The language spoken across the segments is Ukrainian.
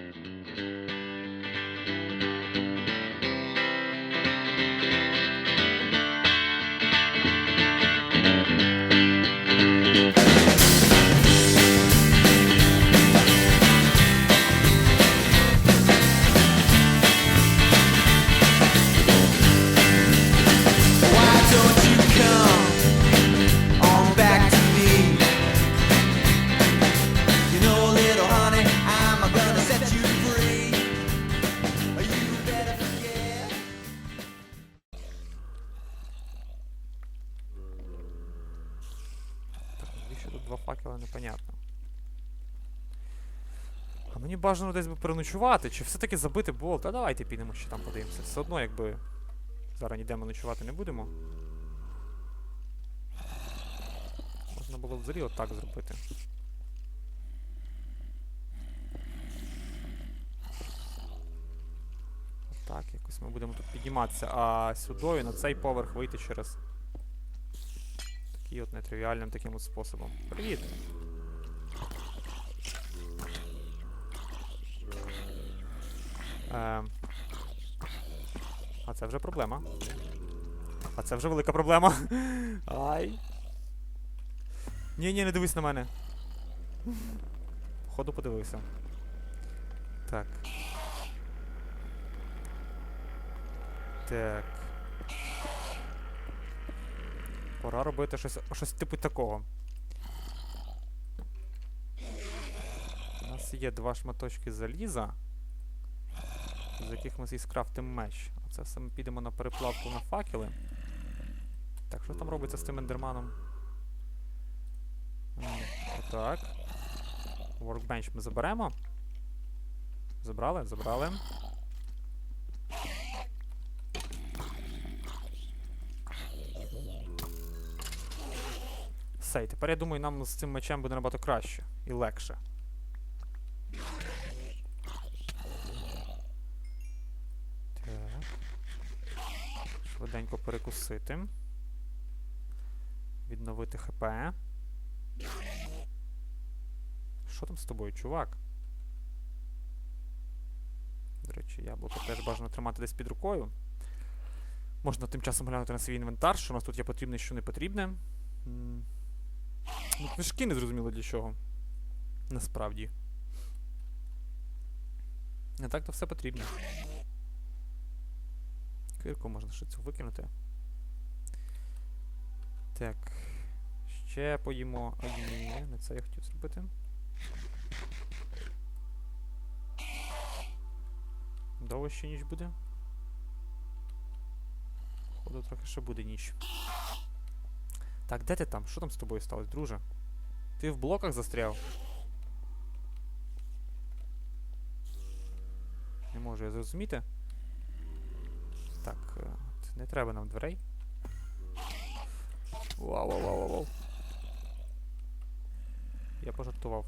Mm-hmm. Бажано десь би переночувати, чи все-таки забити болт? Та давайте підемо ще там подивимося. Все одно, якби зараз ніде ми ночувати не будемо. Можна було взагалі отак зробити. Так, якось ми будемо тут підніматися, а сюди на цей поверх вийти через такий от нетривіальним таким от способом. Привіт! Ем. А це вже проблема. А це вже велика проблема. Ай. Ні, ні, не дивись на мене. Походу подивився. Так. Так. Пора робити щось, щось типу такого. У нас є два шматочки заліза, з яких ми скрафтимо меч. А це все ми підемо на переплавку на факели. Так, що там робиться з тим ендерманом? Отак. Workbench ми заберемо. Забрали? Забрали. Все, і тепер я думаю, нам з цим мечем буде набагато краще і легше. Так. Швиденько перекусити. Відновити ХП. Що там з тобою, чувак? До речі, яблуко теж бажано тримати десь під рукою. Можна тим часом глянути на свій інвентар, що у нас тут є потрібне, що не потрібне. Ну, книжки не зрозуміло для чого. Насправді. Не так то все потрібно. Кирку можна ще цю викинути. Так. Ще поїмо. Ні, ні, не це я хотів зробити. Довго ще ніч буде. Походу трохи ще буде ніч. Так, де ти там? Що там з тобою сталося, друже? Ти в блоках застряв? Не можу я зрозуміти. Так, е, не треба нам дверей. Вау, вау, вау, вау. Я пожартував.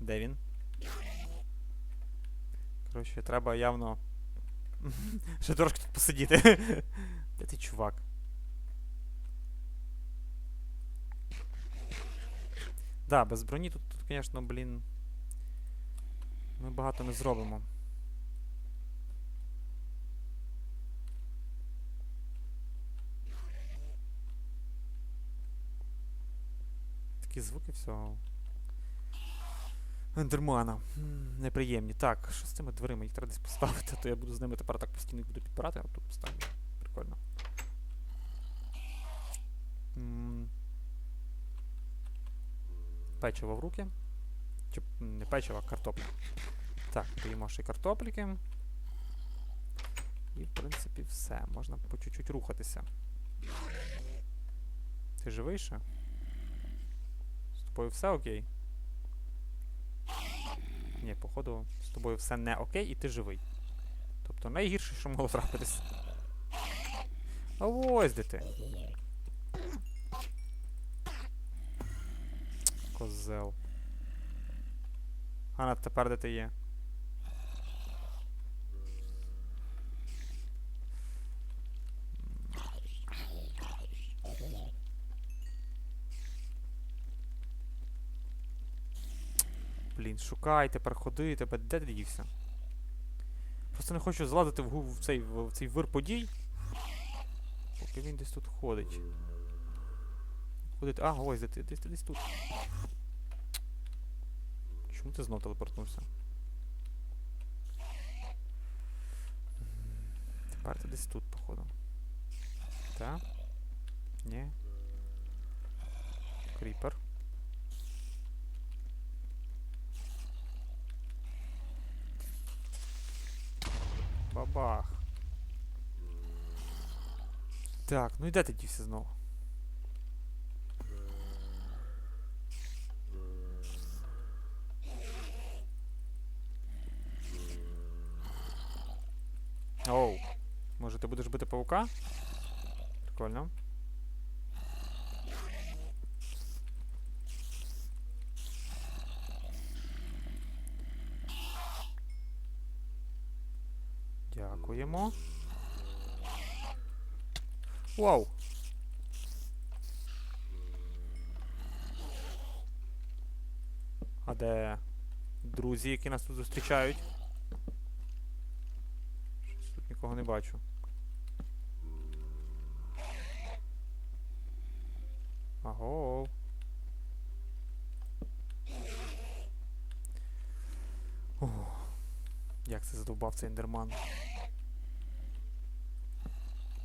Де він? Коротше, треба явно. Ще трошки тут посидіти. Де ти чувак? Да, без броні тут, тут, звісно, блін. Ми багато не зробимо. Такі звуки всього. Ендермана. Неприємні. Так, що з цими дверима? Їх треба десь поставити, то я буду з ними тепер так постійно їх буду підпирати, а тут поставлю. Прикольно. Печиво в руки. Чи не печиво, а картопля. Так, поїмо ще картопліки. І, в принципі, все. Можна по чуть-чуть рухатися. Ти живий ще? З тобою все окей? Ні, походу, з тобою все не окей, і ти живий. Тобто найгірше, що могло трапитись. А ось де ти. Козел. А тепер де ти є? Блін, шукай, тепер ходи, тебе де ти дівся? Просто не хочу злазити в, в, цей, в, цей вир подій. Поки він десь тут ходить. Ходить. А, ось де ти, десь десь тут. Чому ти знов телепортнувся? Тепер ти десь тут, походу. Так? Ні. Кріпер. Бабах. Так, ну і де ти дівся знову? Оу. Може ти будеш бити паука? Прикольно. Дякуємо. Вау! А де друзі, які нас тут зустрічають? Щось тут нікого не бачу. Аго. Ох, як це задовбав цей ендерман.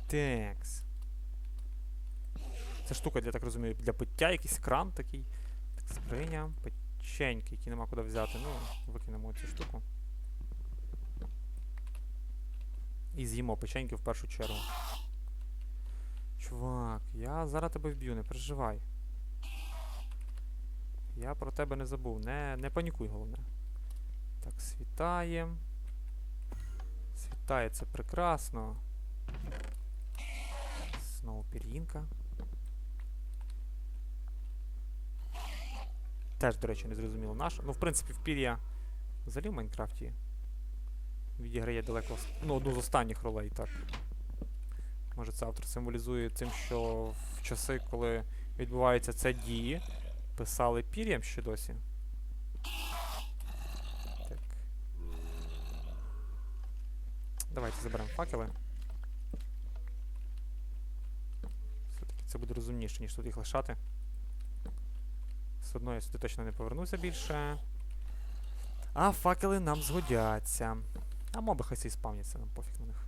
Текс. Це штука, я так розумію, для пиття, якийсь кран такий. Так, скриня, печеньки, які нема куди взяти. Ну, викинемо цю штуку. І з'їмо печеньки в першу чергу. Чувак, я зараз тебе вб'ю, не переживай. Я про тебе не забув. Не, не панікуй, головне. Так, світає. Це прекрасно. Знову пір'їнка. Теж, до речі, не зрозуміло наша. Ну, в принципі, в пір'я взагалі в Майнкрафті відіграє далеко ну, одну з останніх ролей, так. Може, це автор символізує тим, що в часи, коли відбуваються це дії, писали пір'ям ще досі. Так. Давайте заберемо факели. Все-таки це буде розумніше, ніж тут їх лишати. Все одно я сюди точно не повернуся більше. А факели нам згодяться. А моби хай сі спавняться, нам пофіг на них.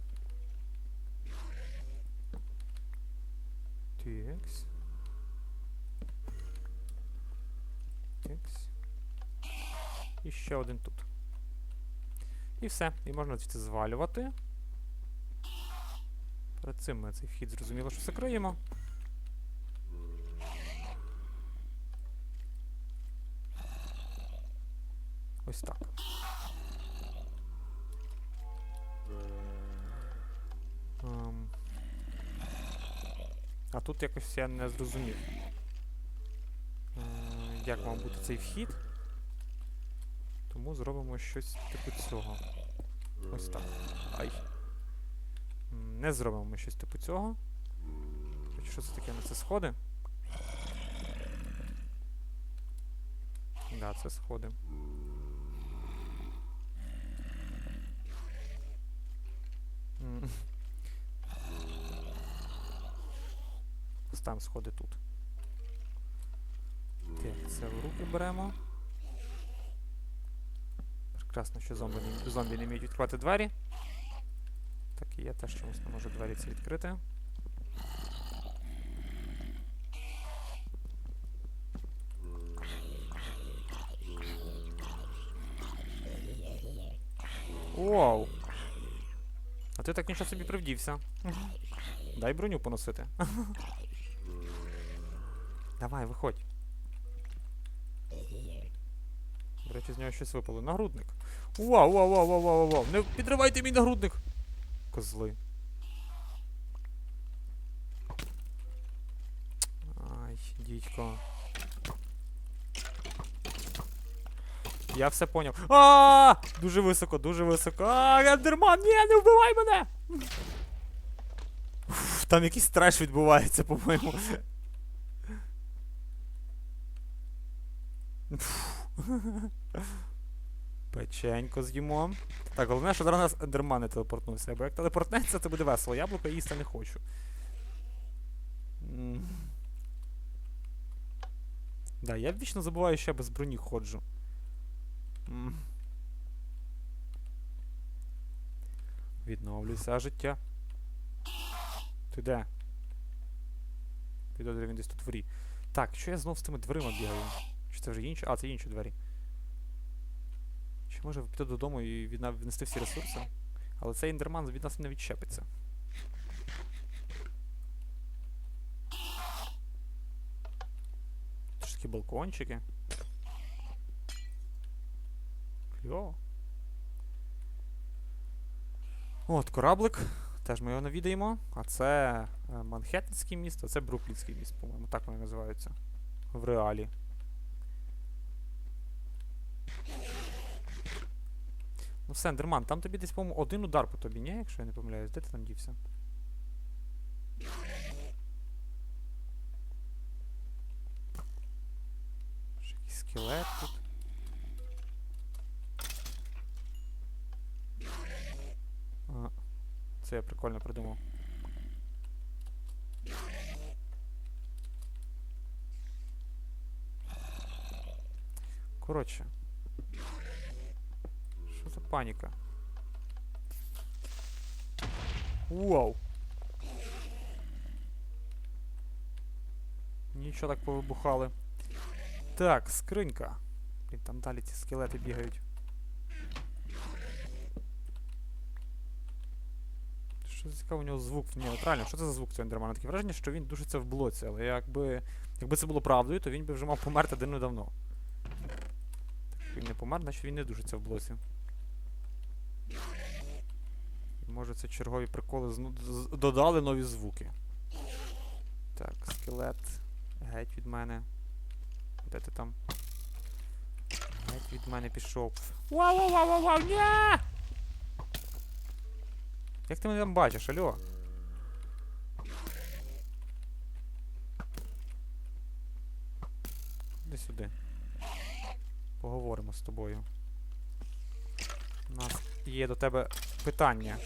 Текс. Текс. І ще один тут. І все. І можна звідси звалювати. Перед цим ми цей вхід зрозуміло, що закриємо. Ось так. Ем. А тут якось я не зрозумів. Е, Як мав бути цей вхід? Тому зробимо щось типу цього. Ось так. Ай. Не зробимо ми щось типу цього. Що це таке на це сходи? Да, це сходи. М. Поставимо сходи тут. Так, це в руки беремо. Прекрасно, що зомбі не, зомбі не вміють відкривати двері. Так і я теж чомусь не можу двері ці відкрити. Вау! А ти так нічого собі привдівся. Дай броню поносити. Давай, виходь. До речі, з нього щось випало. Нагрудник. Вау, вау, вау, вау, вау, вау. Не підривайте мій нагрудник. Козли. Ай, дідько. Я все поняв. А! Дуже високо, дуже високо. А, Ендерман, ні, не вбивай мене! Уф, Там якийсь треш відбувається, по-моєму. Печенько з'їмо. Так, головне, що зараз нас ендерман не телепортнувся. Бо як телепортнеться, це буде весело. Яблуко їсти не хочу. М. Да, я вічно забуваю, що я без броні ходжу. М. Відновлюйся життя. Ти де? Підозрюю, він десь тут дворі. Так, що я знов з тими дверима бігаю? Чи це вже інші? А, це інші двері. Може піти додому і віднести всі ресурси? Але цей індерман від нас не відщепиться. Ж такі балкончики. Кльово. От, кораблик. Теж ми його навідаємо. А це е, Манхеттенське місто, а це Бруклінське місто, по-моєму. Так вони називаються. В реалі. Ну все, Ендерман, там тобі десь, по-моєму, один удар по тобі, ні, якщо я не помиляюсь. Де ти там дівся? Ще якийсь скелет тут. Це я прикольно придумав. Коротше. Паніка? Вау! Нічого так повибухали. Так, скринька. Блін, там далі ці скелети бігають. Що за цікаво, у нього звук Ні, от реально, що це за звук цього ендермана? Таке враження, що він душиться в блоці, але якби. Якби це було правдою, то він би вже мав померти давно-давно. Так, він не помер, значить він не душиться в блоці. І може це чергові приколи з- додали нові звуки. Так, скелет. Геть від мене. Де ти там? Геть від мене пішов. Вау, вау, вау, вау, вау, ні! Як ти мене там бачиш, алло? Іди сюди. Поговоримо з тобою. У нас є до тебе питання.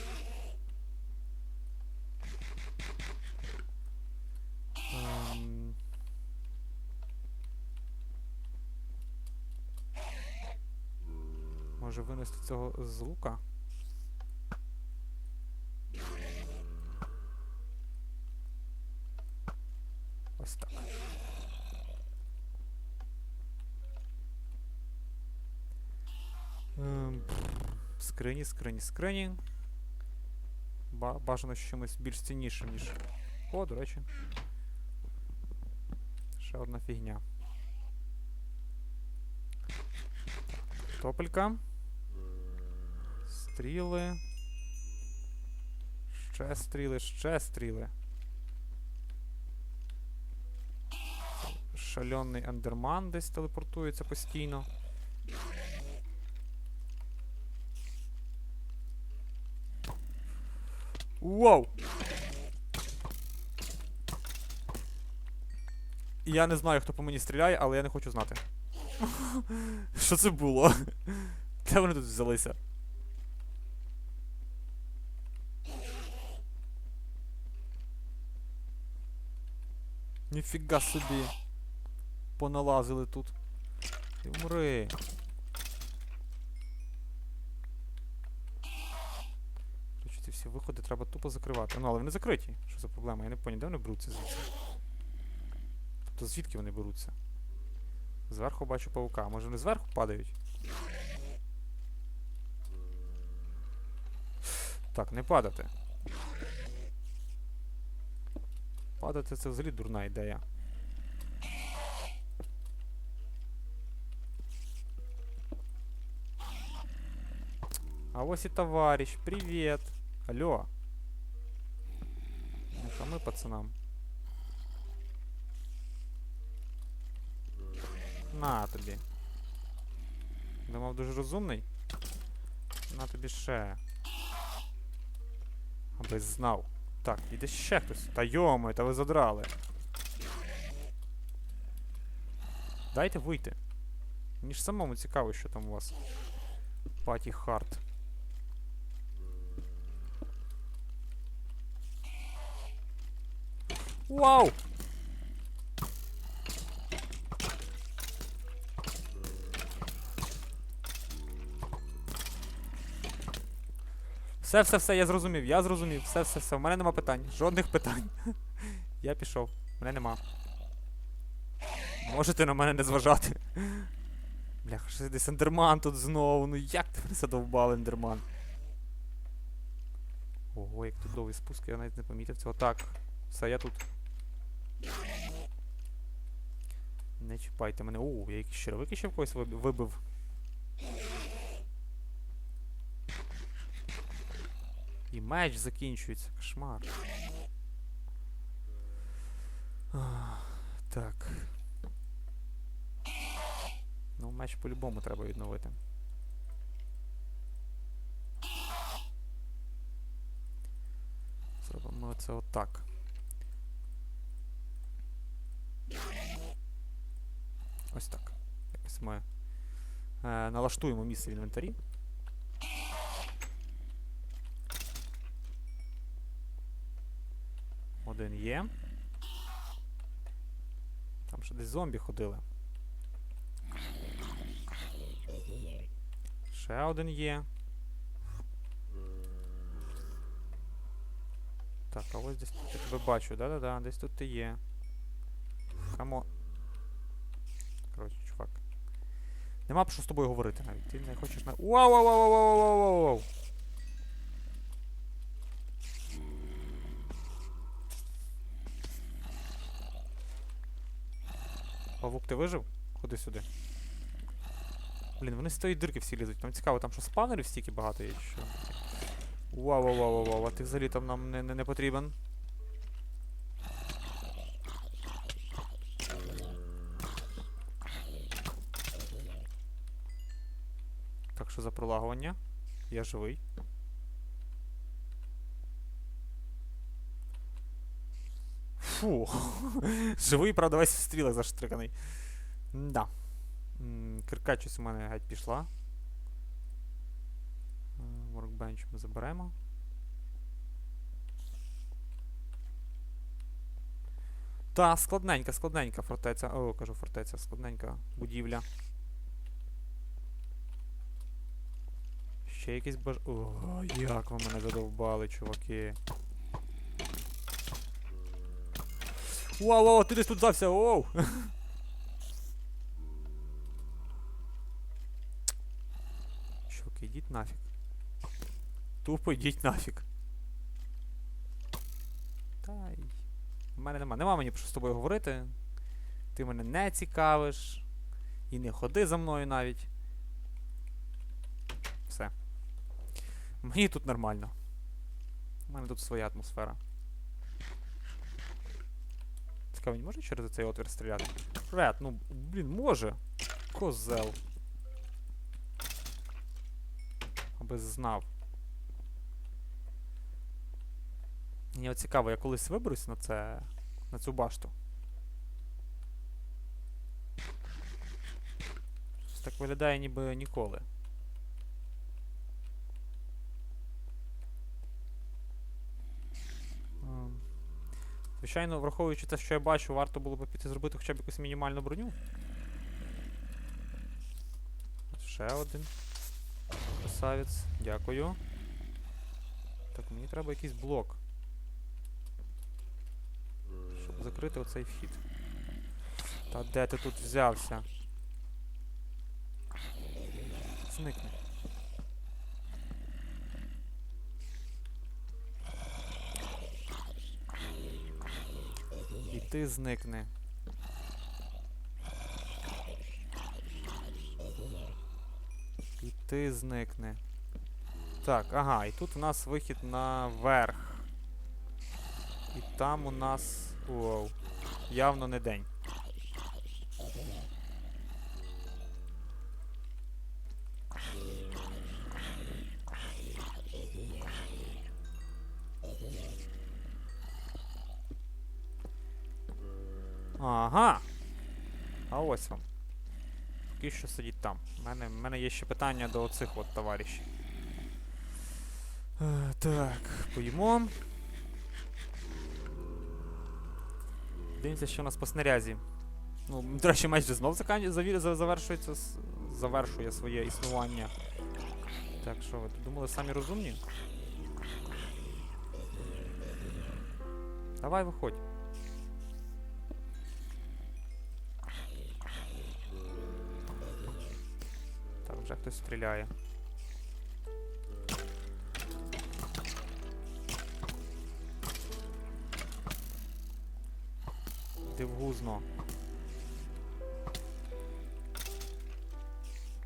Може винести цього з лука? Ось так. Ем, скрині, скрині, скрині. Бажано чимось більш ціннішим, ніж. О, до речі. Ще одна фігня. Топелька. Стріли. Ще стріли, ще стріли. Шальоний андерман десь телепортується постійно. Вау! Я не знаю, хто по мені стріляє, але я не хочу знати. Що це було? Де вони тут взялися? Ніфіга собі. Поналазили тут. Ти Умри. Ці всі виходи треба тупо закривати. Ну, але вони закриті. Що за проблема? Я не поняв, де вони беруться звідси? Тобто звідки вони беруться? Зверху бачу паука. Може вони зверху падають? Так, не падати. Падати це взагалі дурна ідея. А ось і товарищ, привет. Алло. Не хами пацанам. На тобі. Думав дуже розумний. На тобі ще. Аби знав. Так, іде ще хтось. Та йомо, та ви задрали. Дайте вийти. Мені ж самому цікаво, що там у вас. Паті Харт. Вау! Все, все, все, я зрозумів, я зрозумів, все, все, все. У мене нема питань. Жодних питань. Я пішов. Мене нема. Можете на мене не зважати. Бляха, що десь ендерман тут знову. Ну як ти мене задовбав, ендерман? Ого, як тут довгий спуск, я навіть не помітив цього. Так, все, я тут. Не чіпайте мене. О, я якісь черевики ще в когось вибив. І меч закінчується. Кошмар. Так. Ну, меч по-любому треба відновити. Зробимо це отак. Ось так. Якось ми е, налаштуємо місце в інвентарі. Один є. Там ще десь зомбі ходили. Ще один є. Так, а ось десь тут я тебе бачу, да-да-да, десь тут ти є. Камо. Коротше, чувак. Нема про що з тобою говорити навіть. Ти не хочеш на. Вау, вау, вау, вау, вау, вау, вау, вау. Павук, ти вижив? Ходи сюди. Блін, вони з тої дирки всі лізуть. Там цікаво, там що спавнерів стільки багато є, чи що? Вау, вау, вау, вау, а ти взагалі там нам не, не, не потрібен. Так, що за пролагування? Я живий. Фу. Живий, правда, весь в заштриканий. Да. Кирка щось у мене геть пішла. Е, Workbench ми заберемо. Та, складненька, складненька фортеця. О, кажу фортеця, складненька будівля. Ще якийсь баж... О, як ви мене задовбали, чуваки. Вау, вау, ти десь тут зався, оу! Чуваки, йдіть нафіг. Тупо йдіть нафіг. Та й. У мене нема. Нема мені про що з тобою говорити. Ти мене не цікавиш. І не ходи за мною навіть. Все. Мені тут нормально. У мене тут своя атмосфера. Цікаво, він може через цей отвір стріляти? Ред, ну, блін, може. Козел. Аби знав. Мені цікаво, я колись виберусь на це. на цю башту. Щось так виглядає ніби ніколи. Звичайно, враховуючи те, що я бачу, варто було б піти зробити хоча б якусь мінімальну броню. Ще один. Красавець. Дякую. Так, мені треба якийсь блок. Щоб закрити оцей вхід. Та де ти тут взявся? Зникни. Ти зникни. І ти зникни. Так, ага, і тут у нас вихід наверх. І там у нас. оу, Явно не день. Ага. А ось вам. поки що сидіть там. У мене, мене є ще питання до оцих от товаришів. Е, так, поїмо. Дивимося, що у нас по снарязі. Ну, до речі, майже знов завершується, завершує своє існування. Так, що ви тут думали самі розумні? Давай виходь. Вже хтось стріляє. Ти в гузно.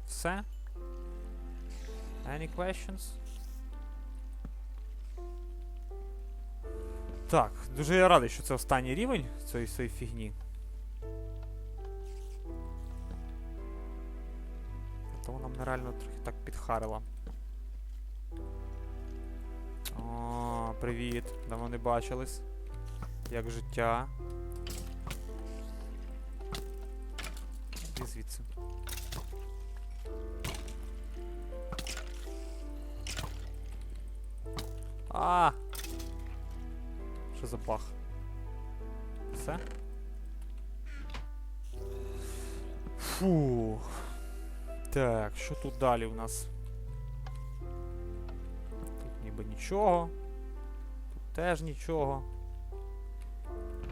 Все? Any questions? Так, дуже я радий, що це останній рівень цієї цієї фігні. Трохи. О, привіт. Давно не бачились. Як життя? Іди звідси. А! Що за бах? Все? Фух. Так, що тут далі у нас? Тут ніби нічого. Тут теж нічого.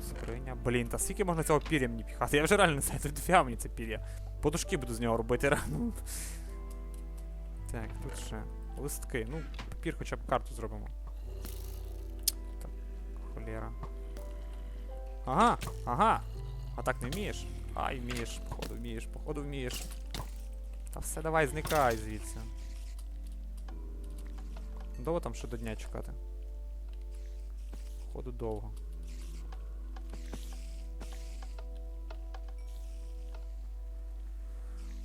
Скриня. Блін, та скільки можна цього пір'я мені піхати? Я вже реально не знаю, дофіга мені це пір'я. Подушки буду з нього робити рано. Так, тут ще. Листки. Ну, папір хоча б карту зробимо. Так, холєра. Ага, ага. А так не вмієш? Ай, вмієш, походу вмієш, походу вмієш. Та все, давай, зникай звідси. Довго там ще до дня чекати? Походу довго.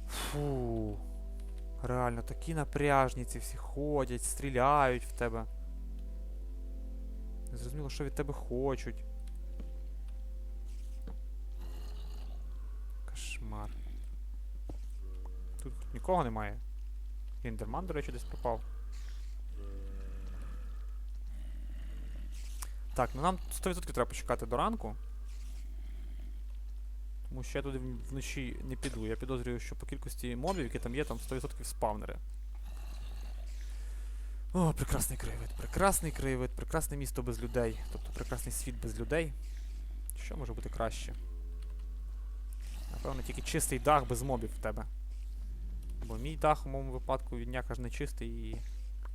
Фу. Реально, такі напряжні ці всі ходять, стріляють в тебе. Не зрозуміло, що від тебе хочуть. Кошмар. Нікого немає. Індерман, до речі, десь пропав. Так, ну нам 100% треба почекати до ранку. Тому що я туди вночі не піду. Я підозрюю, що по кількості мобів, які там є, там 100% спавнери. О, прекрасний краєвид, прекрасний краєвид, прекрасне місто без людей. Тобто прекрасний світ без людей. Що може бути краще? Напевно, тільки чистий дах без мобів в тебе. Бо мій дах у моєму випадку від дняка ж не чистий і.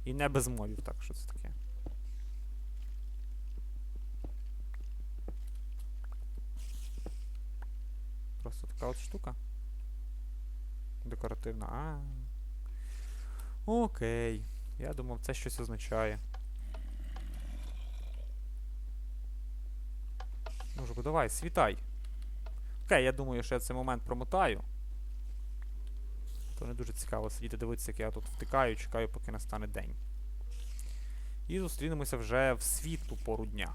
і не без мобів, так що це таке. Просто така от штука. Декоративна. А. Окей. Я думав, це щось означає. Ж, давай, світай. Окей, я думаю, що я цей момент промотаю. То не дуже цікаво сидіти дивитися, як я тут втикаю, чекаю, поки настане день. І зустрінемося вже в світлу пору дня.